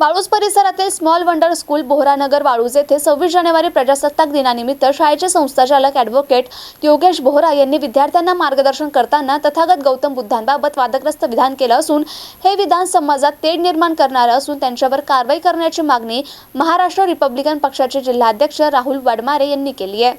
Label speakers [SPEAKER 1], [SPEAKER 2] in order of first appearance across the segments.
[SPEAKER 1] वाळूज परिसरातील small wonder school Bohranagar Waluj येथे सव्वीस जानेवारी प्रजासत्ताक दिनानिमित्त शाळेचे संस्थाचालक ॲडव्होकेट योगेश बोहरा यांनी विद्यार्थ्यांना मार्गदर्शन करताना तथागत गौतम बुद्धांबाबत वादग्रस्त विधान केलं असून हे विधान समाजात तेढ निर्माण करणारं असून त्यांच्यावर कारवाई करण्याची मागणी महाराष्ट्र रिपब्लिकन पक्षाचे जिल्हाध्यक्ष राहुल वडमारे यांनी केली आहे.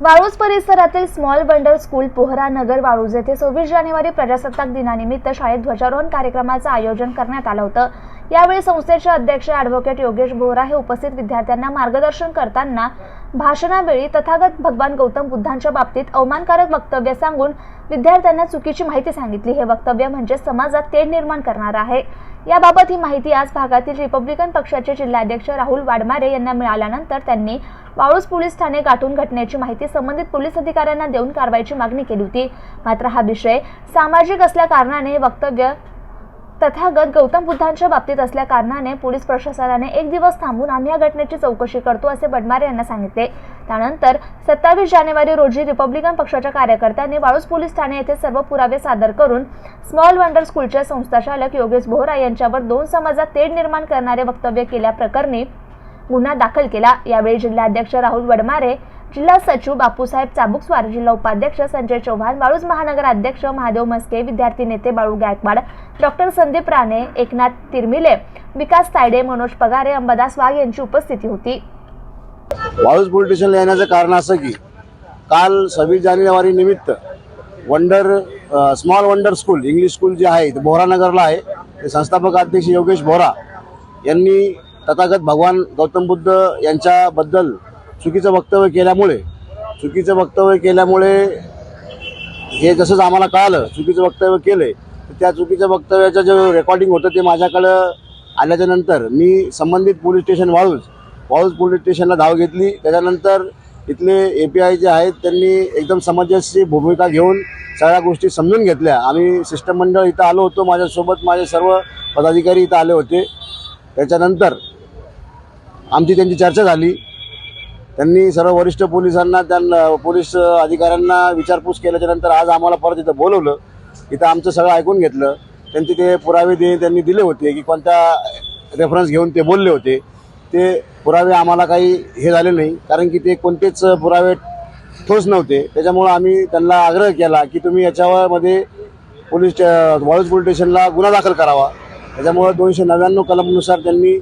[SPEAKER 1] वाळूज परिसरातील small wonder school Bohra Nagar Waluj येथे सव्वीस जानेवारी प्रजासत्ताक दिनानिमित्त शाळेत ध्वजारोहण कार्यक्रमाचं आयोजन करण्यात आलं होतं. यावेळी संस्थेचे अध्यक्ष ॲडव्होकेट योगेश बोहरा हे उपस्थित विद्यार्थ्यांना मार्गदर्शन करताना भाषणावेळी तथागत भगवान गौतम बुद्धांच्या बाबतीत अवमानकारक वक्तव्य सांगून विद्यार्थ्यांना चुकीची माहिती सांगितली. हे वक्तव्य म्हणजे समाजात तेढ निर्माण करणार आहे. याबाबत ही माहिती आज भागातील रिपब्लिकन पक्षाचे जिल्हाध्यक्ष राहुल वाडमारे यांना मिळाल्यानंतर त्यांनी वाळूस पोलीस ठाणे गाठून घटनेची माहिती संबंधित पोलीस अधिकाऱ्यांना देऊन कारवाईची मागणी केली होती. मात्र हा विषय सामाजिक असल्या कारणाने वक्तव्य तथागत गौतम बुद्धांच्या बाबतीत असल्या कारणाने पोलीस प्रशासनाने एक दिवस थांबून आम्ही या घटनेची चौकशी करतो असे बडमारे यांना सांगितले. त्यानंतर सत्तावीस जानेवारी रोजी रिपब्लिकन पक्षाच्या कार्यकर्त्यांनी वाळूज पोलीस ठाणे येथे सर्व पुरावे सादर करून स्मॉल वंडर स्कूलचे संस्थाचालक योगेश बोहरा यांच्यावर दोन समाजात तेढ निर्माण करणारे वक्तव्य केल्याप्रकरणी गुन्हा दाखल केला. यावेळी जिल्हाध्यक्ष राहुल वडमारे जिल्हा सचिव बापूसाहेब चाबुकस्वार जिल्हा उपाध्यक्ष संजय चव्हाण वाळूज महानगर अध्यक्ष महादेव मस्के विद्यार्थी नेते बाळू गायकवाड डॉक्टर संदीप राणे एकनाथ तिरमिले विकास तायडे मनोज पगारे अंबादास वाघ यांची उपस्थिती होती.
[SPEAKER 2] वाळूज पोलीस स्टेशनला येण्याचं कारण असं की काल सव्वीस जानेवारी निमित्त wonder small wonder school English school जे आहे ते बोहरानगरला आहे. ते संस्थापक अध्यक्ष योगेश बोहरा यांनी तथागत भगवान गौतम बुद्ध यांच्याबद्दल चुकीचं वक्तव्य केल्यामुळे चुकीचं वक्तव्य केल्यामुळे हे जसंच आम्हाला कळालं चुकीचं वक्तव्य केले तर त्या चुकीच्या वक्तव्याचं जे रेकॉर्डिंग होतं ते माझ्याकडं आल्याच्यानंतर मी संबंधित police station Waluj Waluj police स्टेशनला धाव घेतली. त्याच्यानंतर इथले ए पी आय जे आहेत त्यांनी एकदम समंजसची भूमिका घेऊन सगळ्या गोष्टी समजून घेतल्या. आम्ही शिष्टमंडळ इथं आलो होतो माझ्यासोबत माझे सर्व पदाधिकारी इथं आले होते. त्याच्यानंतर आमची त्यांची चर्चा झाली. त्यांनी सर्व वरिष्ठ पोलिसांना त्यांना पोलीस अधिकाऱ्यांना विचारपूस केल्याच्यानंतर आज आम्हाला परत इथं बोलवलं. इथं आमचं सगळं ऐकून घेतलं. त्यांचे ते पुरावे दे त्यांनी दिले होते की कोणत्या रेफरन्स घेऊन ते बोलले होते. ते पुरावे आम्हाला काही हे झाले नाही कारण की ते कोणतेच पुरावे ठोस नव्हते. त्याच्यामुळं आम्ही त्यांना आग्रह केला की तुम्ही याच्यामध्ये पोलीस स्टे- वाळूज पोलीस स्टेशनला गुन्हा दाखल करावा. त्याच्यामुळं दोनशे नव्याण्णव कलमनुसार त्यांनी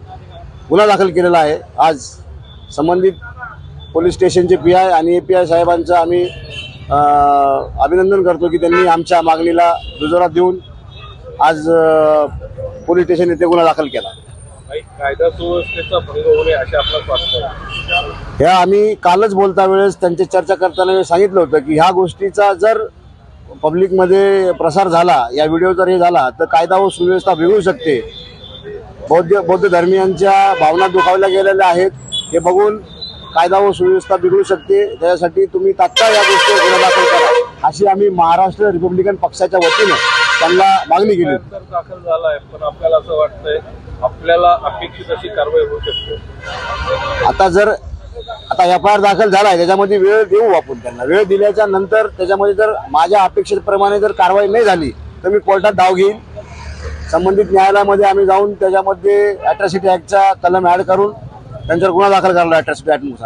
[SPEAKER 2] गुन्हा दाखल केलेला आहे. आज संबंधित पोलीस स्टेशनचे पी आय आणि ए पी आय साहेबांचं आम्ही अभिनंदन करतो की त्यांनी आमच्या मागणीला दुजोरा देऊन आज पोलीस स्टेशन येथे गुन्हा दाखल केला.
[SPEAKER 3] कायदा सुव्यवस्थेचा भंग होणे असे आपल्याला
[SPEAKER 2] ह्या आम्ही कालच बोलता वेळेस त्यांची चर्चा करताना सांगितलं होतं की ह्या गोष्टीचा जर पब्लिकमध्ये प्रसार झाला या व्हिडिओ जर हे झाला तर कायदा व सुव्यवस्था बिघडू शकते. बौद्ध बौद्ध धर्मियांच्या भावना दुखावल्या गेलेल्या आहेत. हे बघून कायदा व सुव्यवस्था बिघडू शकते. त्याच्यासाठी तुम्ही तात्काळ या गोष्टीवर गुन्हा दाखल करा. अशी आम्ही महाराष्ट्र रिपब्लिकन पक्षाच्या वतीनं त्यांना मागणी केली.
[SPEAKER 3] दाखल झाला आहे पण आपल्याला असं वाटतंय आपल्याला अपेक्षित अशी कारवाई होऊ शकते.
[SPEAKER 2] आता जर आता एफ आय आर दाखल झाला आहे त्याच्यामध्ये वेळ देऊ आपण त्यांना. वेळ दिल्याच्या नंतर त्याच्यामध्ये जर माझ्या अपेक्षेप्रमाणे जर कारवाई नाही झाली तर मी कोर्टात धाव घेईन. संबंधित न्यायालयामध्ये आम्ही जाऊन त्याच्यामध्ये अॅट्रॉसिटी ॲक्टचा कलम ॲड करून त्यांच्यावर गुन्हा दाखल करायला अॅट्रॉसिटी ॲक्टनुसार